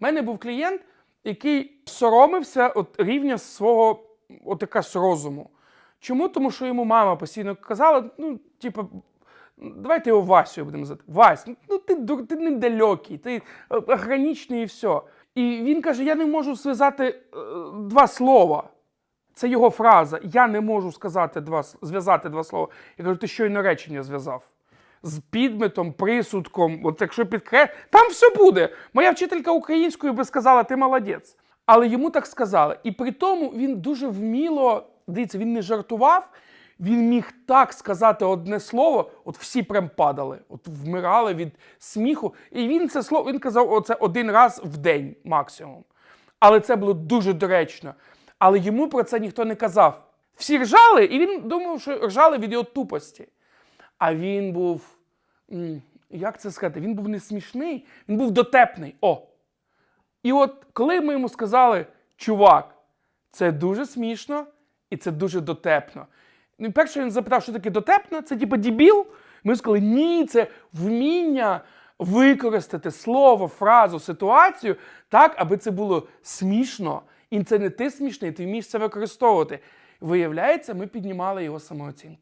У мене був клієнт, який соромився от рівня свого от якась розуму. Чому? Тому що йому мама постійно казала: ну, типу, давайте його Васю будемо звати. Вась, ну ти, ти недалекий, ти е, ограничений і все. І він каже: я не можу зв'язати е, два слова. Це його фраза. Я не можу сказати два, зв'язати два слова. Я кажу, ти щойно речення зв'язав. З підметом, присудком, от якщо підкре, там все буде. Моя вчителька української би сказала, ти молодець. Але йому так сказали. І при тому він дуже вміло, дивіться, він не жартував, він міг так сказати одне слово, от всі прям падали, от вмирали від сміху. І він це слово він казав оце один раз в день максимум. Але це було дуже доречно. Але йому про це ніхто не казав. Всі ржали, і він думав, що ржали від його тупості. А він був. Як це сказати? Він був не смішний, він був дотепний. О! І от коли ми йому сказали, чувак, це дуже смішно і це дуже дотепно. Ну, перше він запитав, що таке дотепно, це типу дебіл. Ми сказали, ні, це вміння використати слово, фразу, ситуацію так, аби це було смішно. І це не ти смішний, ти вмієш це використовувати. Виявляється, ми піднімали його самооцінку.